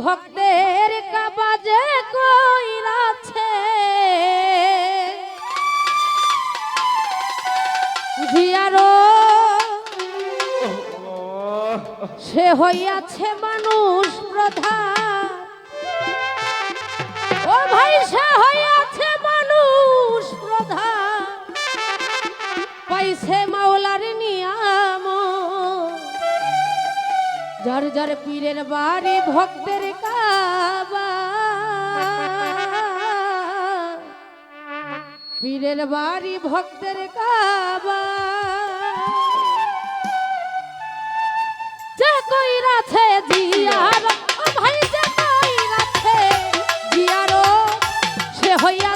ভক্তের কাবাজে কইরাছে। জিয়ারো সে হইয়াছে মানুষ প্রধান। যার যার পীরের বাড়ি ভক্তের কাবা। পীরের বাড়ি ভক্তের কাবা। যে কইরাছে জিয়ার ও ভাই যে কইরাছে জিয়ারো সে হইয়াছে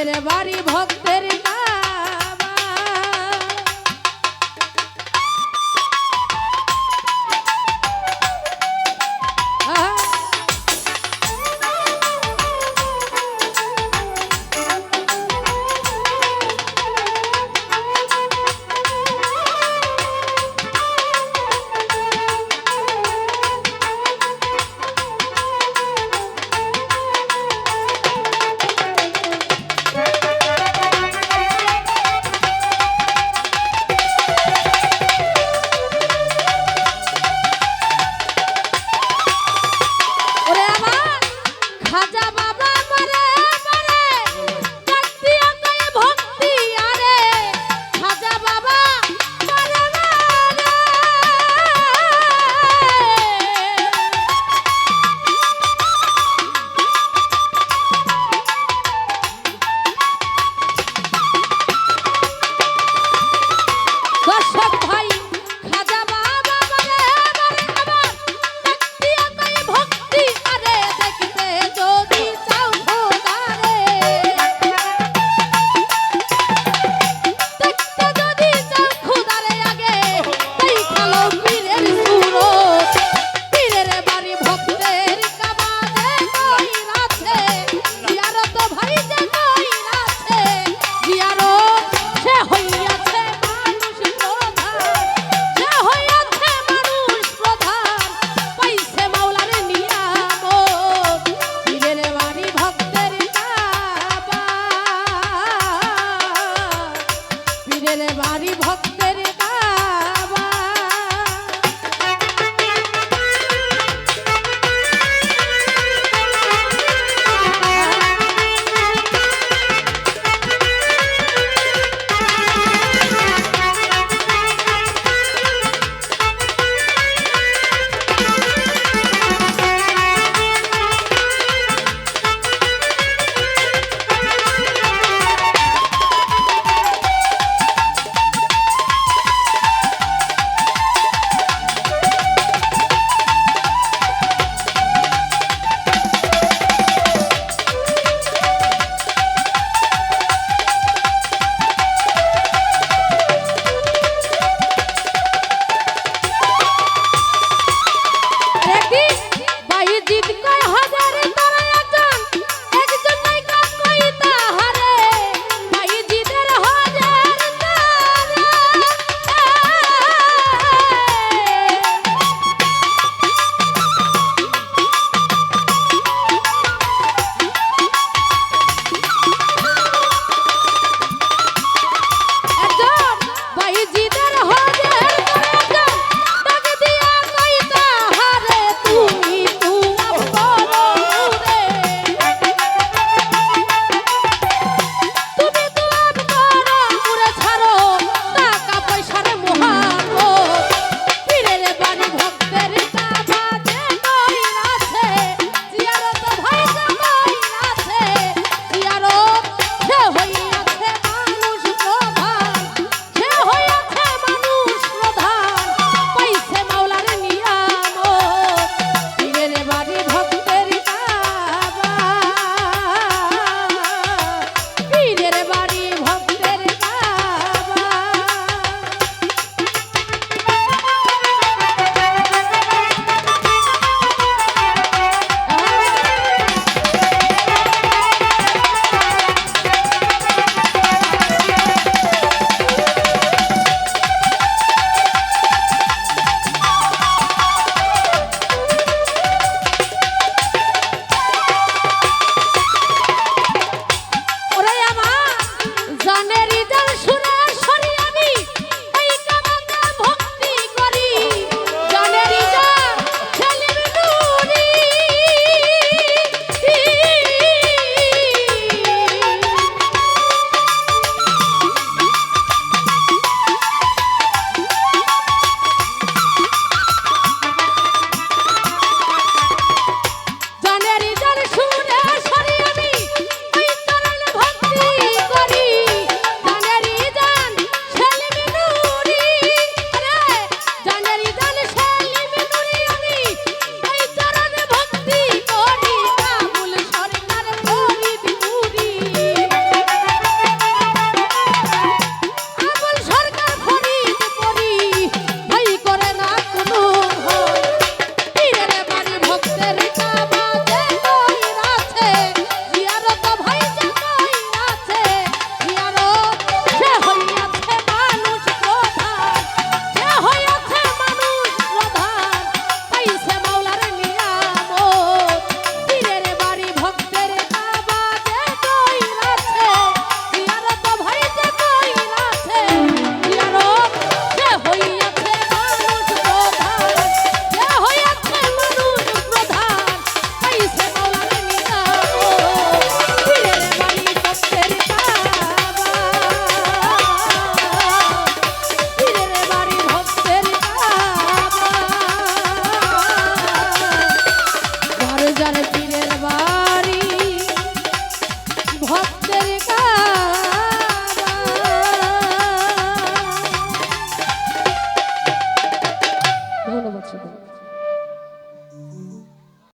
मेरे बारी भक्त